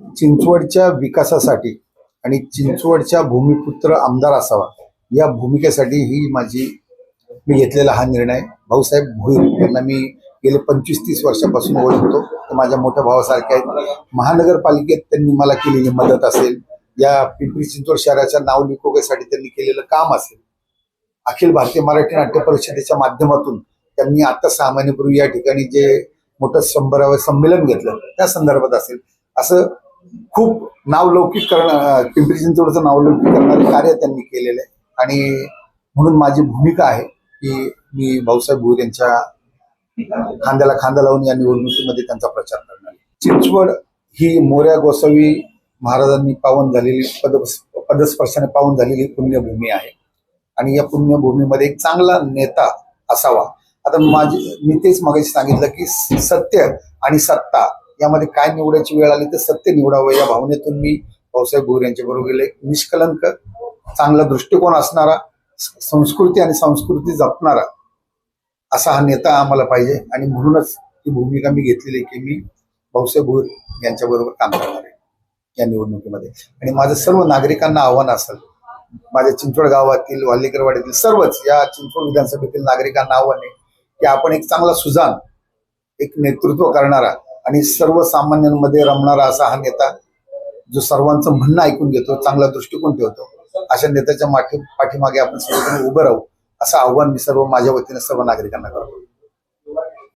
चिंचवडच्या विकासासाठी आणि चिंचवडच्या भूमिपुत्र आमदार असावा या भूमिकेसाठी ही माझी मी घेतलेला हा निर्णय. भाऊसाहेब भोईर यांना मी गेले पंचवीस तीस वर्षापासून ओळखतो. ते माझ्या मोठ्या भावासारखे आहेत. महानगरपालिकेत त्यांनी मला केलेली मदत असेल. या पिंपरी चिंचवड शहराच्या नाव लिपोक्यासाठी त्यांनी केलेलं काम असेल. अखिल भारतीय मराठी नाट्य परिषदेच्या माध्यमातून त्यांनी आता सहा महिन्यापूर्वी या ठिकाणी जे मोठं शंभरावं संमेलन घेतलं त्या संदर्भात असेल. असं खूप नावलौकिक करणं पिंपरी चिंचवडचं नावलौकिक करणारे कार्य त्यांनी केलेलं. आहे आणि म्हणून माझी भूमिका आहे की मी भाऊसाहेब भोईर यांच्या खांद्याला खांदा लावून या निवडणुकीमध्ये त्यांचा प्रचार करणार चिंचवड ही मोऱ्या गोसावी महाराजांनी पावन झालेली पद पदस्पर्शाने पावन झालेली पुण्यभूमी आहे. आणि या पुण्यभूमीमध्ये एक चांगला नेता असावा. आता माझी मी तेच मागाशी सांगितलं की सत्य आणि सत्ता यामध्ये काय निवडायची वेळ आली तर सत्य निवडावं या भावनेतून मी भाऊसाहेब भोईर यांच्या बरोबर गेले. निष्कलंक चांगला दृष्टिकोन असणारा संस्कृती आणि संस्कृती जपणारा असा हा नेता आम्हाला पाहिजे आणि म्हणूनच ही भूमिका मी घेतलेली आहे की मी भाऊसाहेब भूर यांच्या बरोबर काम करणार आहे या निवडणुकीमध्ये. आणि माझं सर्व नागरिकांना आव्हान असेल माझ्या चिंचवड गावातील वाल्लेकरवाडीतील सर्वच या चिंचवड विधानसभेतील नागरिकांना आव्हान आहे की आपण एक चांगला सुजान एक नेतृत्व करणारा आणि सर्वसामान्यांमध्ये रमणारा असा हा नेता जो सर्वांचं म्हणणं ऐकून घेतो चांगला दृष्टिकोन ठेवतो अशा नेत्याच्या माठी पाठीमागे आपण सर्वजण उभं राहू असं आव्हान मी सर्व माझ्या वतीने सर्व नागरिकांना करतो.